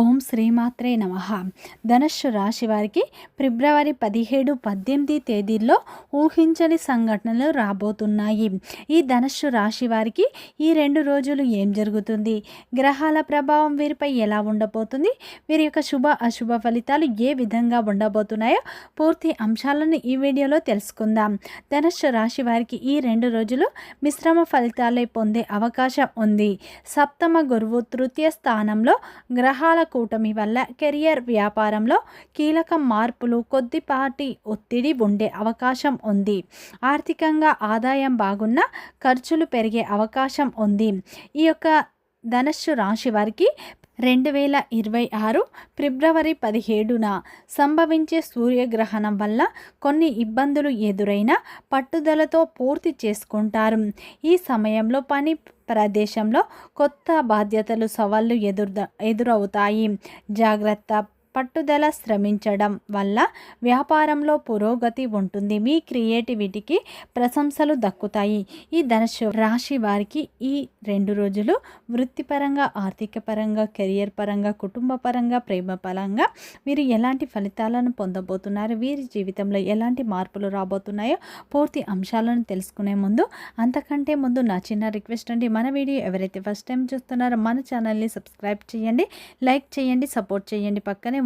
ఓం శ్రీమాత్రే నమ. ధనుస్సు రాశి వారికి ఫిబ్రవరి పదిహేడు పద్దెనిమిది తేదీల్లో ఊహించని సంఘటనలు రాబోతున్నాయి. ఈ ధనుస్సు రాశి వారికి ఈ రెండు రోజులు ఏం జరుగుతుంది? గ్రహాల ప్రభావం వీరిపై ఎలా ఉండబోతుంది? వీరి యొక్క శుభ అశుభ ఫలితాలు ఏ విధంగా ఉండబోతున్నాయో పూర్తి అంశాలను ఈ వీడియోలో తెలుసుకుందాం. ధనుస్సు రాశి వారికి ఈ రెండు రోజులు మిశ్రమ ఫలితాలే పొందే అవకాశం ఉంది. సప్తమ గురువు తృతీయ స్థానంలో గ్రహాల కూటమి వల్ల కెరియర్ వ్యాపారంలో కీలక మార్పులు కొద్దిపాటి ఒత్తిడి ఉండే అవకాశం ఉంది. ఆర్థికంగా ఆదాయం బాగున్న ఖర్చులు పెరిగే అవకాశం ఉంది. ఈ యొక్క ధనస్సు రాశి వారికి రెండు వేల ఇరవై ఆరు ఫిబ్రవరి పదిహేడున సంభవించే సూర్యగ్రహణం వల్ల కొన్ని ఇబ్బందులు ఎదురైనా పట్టుదలతో పూర్తి చేసుకుంటారు. ఈ సమయంలో పని ప్రదేశంలో కొత్త బాధ్యతలు సవాళ్ళు ఎదురు ఎదురవుతాయి. జాగ్రత్త పట్టుదల శ్రమించడం వల్ల వ్యాపారంలో పురోగతి ఉంటుంది. మీ క్రియేటివిటీకి ప్రశంసలు దక్కుతాయి. ఈ ధనుసు రాశి వారికి ఈ రెండు రోజులు వృత్తిపరంగా ఆర్థిక పరంగా కెరియర్ పరంగా కుటుంబ పరంగా ప్రేమ పరంగా మీరు ఎలాంటి ఫలితాలను పొందబోతున్నారు? వీరి జీవితంలో ఎలాంటి మార్పులు రాబోతున్నాయో పూర్తి అంశాలను తెలుసుకునే ముందు అంతకంటే ముందు నా చిన్న రిక్వెస్ట్ అండి. మన వీడియో ఎవరైతే ఫస్ట్ టైం చూస్తున్నారో మన ఛానల్ని సబ్స్క్రైబ్ చేయండి లైక్ చేయండి సపోర్ట్ చేయండి. పక్కనే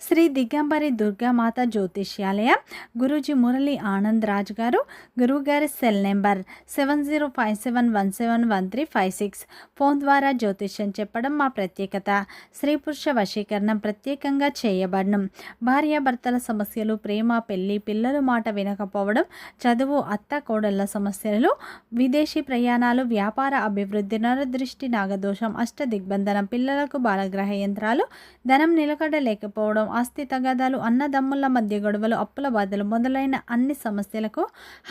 శ్రీ దిగంబరి దుర్గామాత జ్యోతిష్యాలయ గురూజీ మురళి ఆనంద్ రాజు గారు గురువుగారి cell number seven zero five seven one seven one three five six. Phone ద్వారా జ్యోతిష్యం చెప్పడం మా ప్రత్యేకత. స్త్రీ పురుష వశీకరణం ప్రత్యేకంగా చేయబడను. భార్యాభర్తల సమస్యలు ప్రేమ పెళ్ళి పిల్లలు మాట వినకపోవడం చదువు అత్త కోడళ్ళ సమస్యలు విదేశీ ప్రయాణాలు వ్యాపార అభివృద్ధి నరదృష్టి నాగదోషం అష్ట దిగ్బంధనం పిల్లలకు బాలగ్రహ యంత్రాలు ధనం నిలకడ లేకపోవడం ఆస్తి తగాదాలు అన్నదమ్ముల మధ్య గొడవలు అప్పుల బాధలు మొదలైన అన్ని సమస్యలకు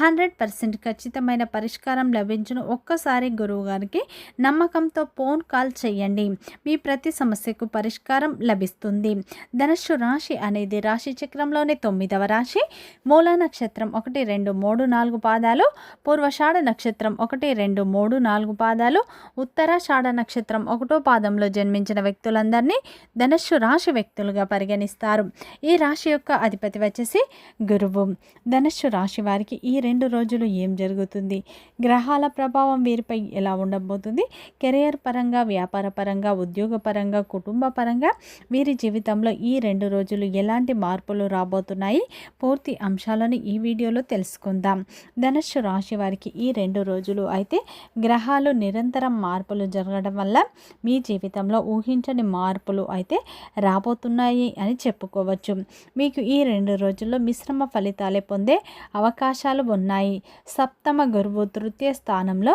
హండ్రెడ్ పర్సెంట్ ఖచ్చితమైన పరిష్కారం లభించును. ఒక్కసారి గురువు గారికి నమ్మకంతో ఫోన్ కాల్ చేయండి. మీ ప్రతి సమస్యకు పరిష్కారం లభిస్తుంది. ధనుస్సు రాశి అనేది రాశి చక్రంలోని తొమ్మిదవ రాశి. మూల నక్షత్రం ఒకటి రెండు మూడు నాలుగు పాదాలు. పూర్వషాఢ నక్షత్రం ఒకటి రెండు మూడు నాలుగు పాదాలు. ఉత్తరాషాఢ నక్షత్రం ఒకటో పాదంలో జన్మించిన వ్యక్తులందరినీ ధనుస్సు రాశి వ్యక్తులుగా పరిగణి పరిగణిస్తారు ఈ రాశి యొక్క అధిపతి వచ్చేసి గురువు. ధనుస్సు రాశి వారికి ఈ రెండు రోజులు ఏం జరుగుతుంది? గ్రహాల ప్రభావం వీరిపై ఎలా ఉండబోతుంది? కెరియర్ పరంగా వ్యాపార పరంగా ఉద్యోగ పరంగా కుటుంబ పరంగా వీరి జీవితంలో ఈ రెండు రోజులు ఎలాంటి మార్పులు రాబోతున్నాయి? పూర్తి అంశాలను ఈ వీడియోలో తెలుసుకుందాం. ధనుస్సు రాశి వారికి ఈ రెండు రోజులు అయితే గ్రహాలు నిరంతరం మార్పులు జరగడం వల్ల మీ జీవితంలో ఊహించని మార్పులు అయితే రాబోతున్నాయి అని చెప్పుకోవచ్చు. మీకు ఈ రెండు రోజుల్లో మిశ్రమ ఫలితాలే పొందే అవకాశాలు ఉన్నాయి. సప్తమ గురువు తృతీయ స్థానంలో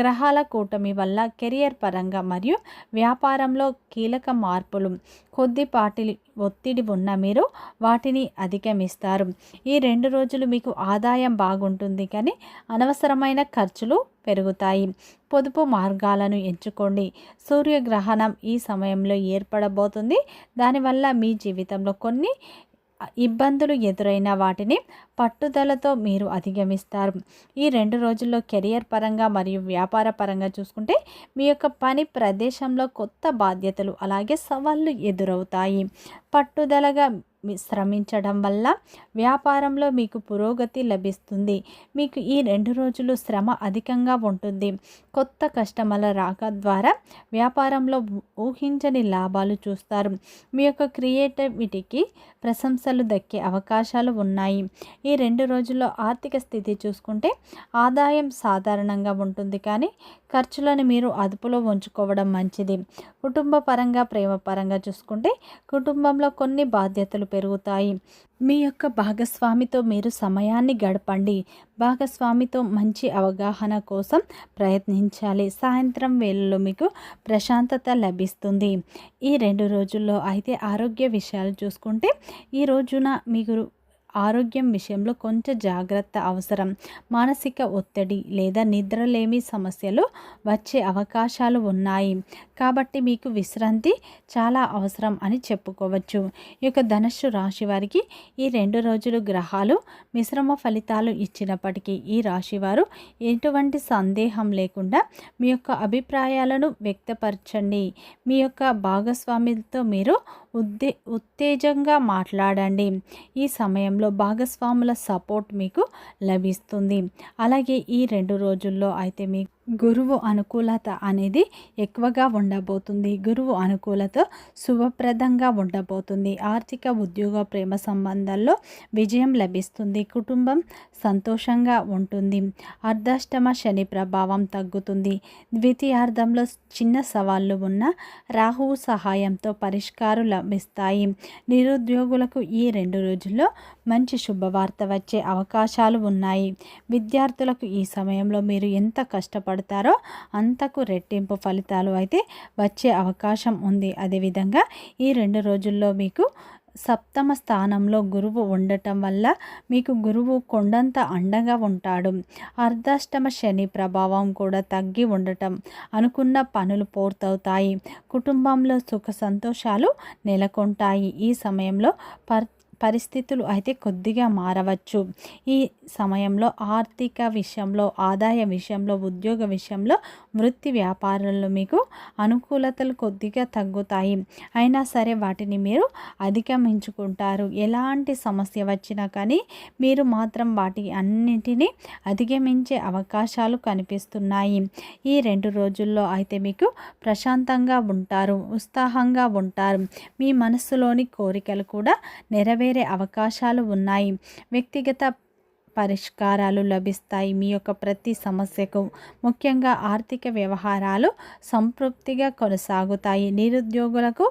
గ్రహాల కూటమి వల్ల కెరియర్ పరంగా మరియు వ్యాపారంలో కీలక మార్పులు కొద్దిపాటి ఒత్తిడి ఉన్న మీరు వాటిని అధిగమిస్తారు. ఈ రెండు రోజులు మీకు ఆదాయం బాగుంటుంది కానీ అనవసరమైన ఖర్చులు పెరుగుతాయి. పొదుపు మార్గాలను ఎంచుకోండి. సూర్యగ్రహణం ఈ సమయంలో ఏర్పడబోతుంది. దానివల్ల మీ జీవితంలో కొన్ని ఇబ్బందులు ఎదురైన వాటిని పట్టుదలతో మీరు అధిగమిస్తారు. ఈ రెండు రోజుల్లో కెరియర్ పరంగా మరియు వ్యాపార పరంగా చూసుకుంటే మీ యొక్క పని ప్రదేశంలో కొత్త బాధ్యతలు అలాగే సవాళ్ళు ఎదురవుతాయి. పట్టుదలగా శ్రమించడం వల్ల వ్యాపారంలో మీకు పురోగతి లభిస్తుంది. మీకు ఈ రెండు రోజులు శ్రమ అధికంగా ఉంటుంది. కొత్త కస్టమర్ల రాక ద్వారా వ్యాపారంలో ఊహించని లాభాలు చూస్తారు. మీ యొక్క క్రియేటివిటీకి ప్రశంసలు దక్కే అవకాశాలు ఉన్నాయి. ఈ రెండు రోజుల్లో ఆర్థిక స్థితి చూసుకుంటే ఆదాయం సాధారణంగా ఉంటుంది. కానీ ఖర్చులను మీరు అదుపులో ఉంచుకోవడం మంచిది. కుటుంబ పరంగా ప్రేమ పరంగా చూసుకుంటే కుటుంబంలో కొన్ని బాధ్యతలు పెరుగుతాయి. మీ యొక్క భాగస్వామితో మీరు సమయాన్ని గడపండి. భాగస్వామితో మంచి అవగాహన కోసం ప్రయత్నించాలి. సాయంత్రం వేళలో మీకు ప్రశాంతత లభిస్తుంది. ఈ రెండు రోజుల్లో అయితే ఆరోగ్య విషయాలు చూసుకుంటే ఈ రోజున మీకు ఆరోగ్యం విషయంలో కొంచెం జాగ్రత్త అవసరం. మానసిక ఒత్తిడి లేదా నిద్రలేమి సమస్యలు వచ్చే అవకాశాలు ఉన్నాయి. కాబట్టి మీకు విశ్రాంతి చాలా అవసరం అని చెప్పుకోవచ్చు. ఈ యొక్క ధనుస్సు రాశి వారికి ఈ రెండు రోజులు గ్రహాలు మిశ్రమ ఫలితాలు ఇచ్చినప్పటికీ ఈ రాశివారు ఎటువంటి సందేహం లేకుండా మీ యొక్క అభిప్రాయాలను వ్యక్తపరచండి. మీ యొక్క భాగస్వామితో మీరు ఉద్దే ఉత్తేజంగా మాట్లాడండి. ఈ సమయంలో భాగస్వాముల సపోర్ట్ మీకు లభిస్తుంది. అలాగే ఈ రెండు రోజుల్లో అయితే మీకు గురువు అనుకూలత అనేది ఎక్కువగా ఉండబోతుంది. గురువు అనుకూలత శుభప్రదంగా ఉండబోతుంది. ఆర్థిక ఉద్యోగ ప్రేమ సంబంధాల్లో విజయం లభిస్తుంది. కుటుంబం సంతోషంగా ఉంటుంది. అర్ధాష్టమ శని ప్రభావం తగ్గుతుంది. ద్వితీయార్థంలో చిన్న సవాళ్ళు ఉన్న రాహువు సహాయంతో పరిష్కారం లభిస్తాయి. నిరుద్యోగులకు ఈ రెండు రోజుల్లో మంచి శుభవార్త వచ్చే అవకాశాలు ఉన్నాయి. విద్యార్థులకు ఈ సమయంలో మీరు ఎంత కష్టపడ కష్టపడతారో అంతకు రెట్టింపు ఫలితాలు అయితే వచ్చే అవకాశం ఉంది. అదేవిధంగా ఈ రెండు రోజుల్లో మీకు సప్తమ స్థానంలో గురువు ఉండటం వల్ల మీకు గురువు కొండంత అండగా ఉంటాడు. అర్ధాష్టమ శని ప్రభావం కూడా తగ్గి ఉండటం అనుకున్న పనులు పూర్తవుతాయి. కుటుంబంలో సుఖ సంతోషాలు నెలకొంటాయి. ఈ సమయంలో పర్ పరిస్థితులు అయితే కొద్దిగా మారవచ్చు. ఈ సమయంలో ఆర్థిక విషయంలో ఆదాయ విషయంలో ఉద్యోగ విషయంలో వృత్తి వ్యాపారాల్లో మీకు అనుకూలతలు కొద్దిగా తగ్గుతాయి. అయినా సరే వాటిని మీరు అధిగమించుకుంటారు. ఎలాంటి సమస్య వచ్చినా కానీ మీరు మాత్రం వాటి అన్నింటినీ అధిగమించే అవకాశాలు కనిపిస్తున్నాయి. ఈ రెండు రోజుల్లో అయితే మీకు ప్రశాంతంగా ఉంటారు ఉత్సాహంగా ఉంటారు. మీ మనస్సులోని కోరికలు కూడా నెరవేరు అవకాశాలు ఉన్నాయి. వ్యక్తిగత పరిష్కారాలు లభిస్తాయి. మీ యొక్క ప్రతి సమస్యకు ముఖ్యంగా ఆర్థిక వ్యవహారాలు సంతృప్తిగా కొనసాగుతాయి. నిరుద్యోగులకు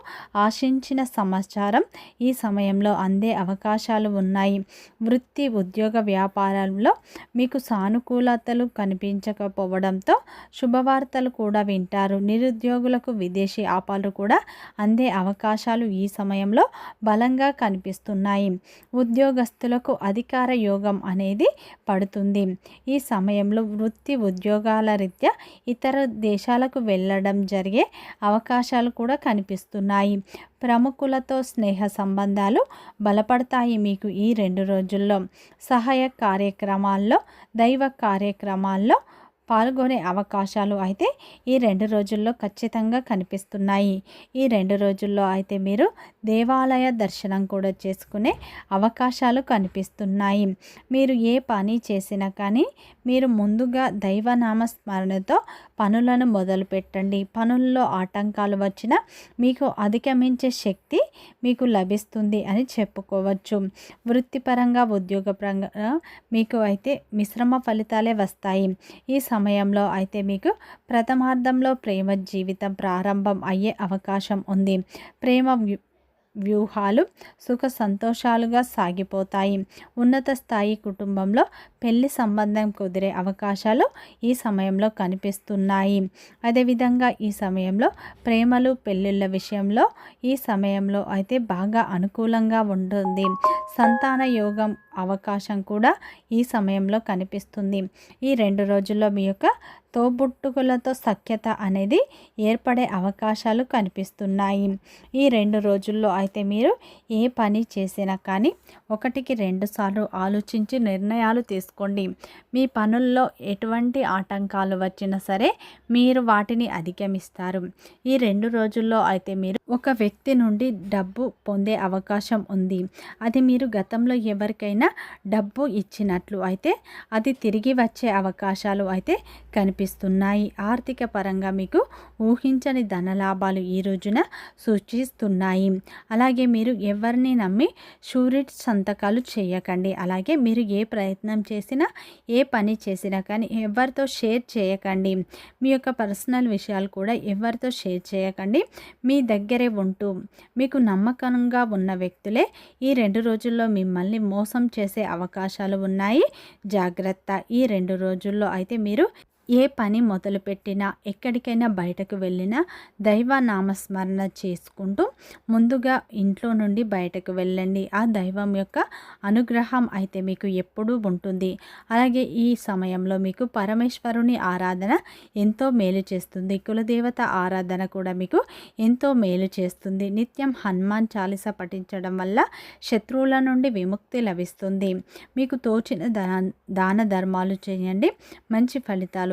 ఆశించిన సమాచారం ఈ సమయంలో అందే అవకాశాలు ఉన్నాయి. వృత్తి ఉద్యోగ వ్యాపారంలో మీకు సానుకూలతలు కనిపించకపోవడంతో శుభవార్తలు కూడా వింటారు. నిరుద్యోగులకు విదేశీ ఆపాలు కూడా అందే అవకాశాలు ఈ సమయంలో బలంగా కనిపిస్తున్నాయి. ఉద్యోగస్తులకు అధికార యోగం అనేది అనేది పడుతుంది. ఈ సమయంలో వృత్తి ఉద్యోగాల రీత్యా ఇతర దేశాలకు వెళ్ళడం జరిగే అవకాశాలు కూడా కనిపిస్తున్నాయి. ప్రముఖులతో స్నేహ సంబంధాలు బలపడతాయి మీకు ఈ రెండు రోజుల్లో. సహాయ కార్యక్రమాల్లో దైవ కార్యక్రమాల్లో పాల్గొనే అవకాశాలు అయితే ఈ రెండు రోజుల్లో ఖచ్చితంగా కనిపిస్తున్నాయి. ఈ రెండు రోజుల్లో అయితే మీరు దేవాలయ దర్శనం కూడా చేసుకునే అవకాశాలు కనిపిస్తున్నాయి. మీరు ఏ పని చేసినా కానీ మీరు ముందుగా దైవనామ స్మరణతో పనులను మొదలు పెట్టండి. పనుల్లో ఆటంకాలు వచ్చినా మీకు అధిగమించే శక్తి మీకు లభిస్తుంది అని చెప్పుకోవచ్చు. వృత్తిపరంగా ఉద్యోగపరంగా మీకు అయితే మిశ్రమ ఫలితాలే వస్తాయి. ఈ సమయంలో అయితే మీకు ప్రథమార్థంలో ప్రేమ జీవితం ప్రారంభం అయ్యే అవకాశం ఉంది. ప్రేమ వ్యూహాలు సుఖ సంతోషాలుగా సాగిపోతాయి. ఉన్నత స్థాయి కుటుంబంలో పెళ్ళి సంబంధం కుదిరే అవకాశాలు ఈ సమయంలో కనిపిస్తున్నాయి. అదేవిధంగా ఈ సమయంలో ప్రేమలు పెళ్ళిళ్ళ విషయంలో ఈ సమయంలో అయితే బాగా అనుకూలంగా ఉంటుంది. సంతాన యోగం అవకాశం కూడా ఈ సమయంలో కనిపిస్తుంది. ఈ రెండు రోజుల్లో మీ యొక్క తోబుట్టుకులతో సఖ్యత అనేది ఏర్పడే అవకాశాలు కనిపిస్తున్నాయి. ఈ రెండు రోజుల్లో అయితే మీరు ఏ పని చేసినా కానీ ఒకటికి రెండు సార్లు ఆలోచించి నిర్ణయాలు తీసుకోండి. మీ పనుల్లో ఎటువంటి ఆటంకాలు వచ్చినా సరే మీరు వాటిని అధిగమిస్తారు. ఈ రెండు రోజుల్లో అయితే మీరు ఒక వ్యక్తి నుండి డబ్బు పొందే అవకాశం ఉంది. అది మీరు గతంలో ఎవరికైనా డబ్బు ఇచ్చినట్లు అయితే అది తిరిగి వచ్చే అవకాశాలు అయితే కనిపిస్తున్నాయి. ఆర్థిక పరంగా మీకు ఊహించని ధనలాభాలు ఈ రోజున సూచిస్తున్నాయి. అలాగే మీరు ఎవరిని నమ్మి షూరిట్ సంతకాలు చేయకండి. అలాగే మీరు ఏ ప్రయత్నం చేసినా ఏ పని చేసినా కానీ ఎవరితో షేర్ చేయకండి. మీ యొక్క పర్సనల్ విషయాలు కూడా ఎవరితో షేర్ చేయకండి. మీ దగ్గరే ఉంటూ మీకు నమ్మకంగా ఉన్న వ్యక్తులే ఈ రెండు రోజుల్లో మిమ్మల్ని మోసం చేసే అవకాశాలు ఉన్నాయి. జాగ్రత్త. ఈ రెండు రోజుల్లో అయితే మీరు ఏ పని మొదలుపెట్టినా ఎక్కడికైనా బయటకు వెళ్ళినా దైవ నామస్మరణ చేసుకుంటూ ముందుగా ఇంట్లో నుండి బయటకు వెళ్ళండి. ఆ దైవం యొక్క అనుగ్రహం అయితే మీకు ఎప్పుడూ ఉంటుంది. అలాగే ఈ సమయంలో మీకు పరమేశ్వరుని ఆరాధన ఎంతో మేలు చేస్తుంది. కులదేవత ఆరాధన కూడా మీకు ఎంతో మేలు చేస్తుంది. నిత్యం హనుమాన్ చాలీస పఠించడం వల్ల శత్రువుల నుండి విముక్తి లభిస్తుంది. మీకు తోచిన దాన ధర్మాలు చేయండి. మంచి ఫలితాలు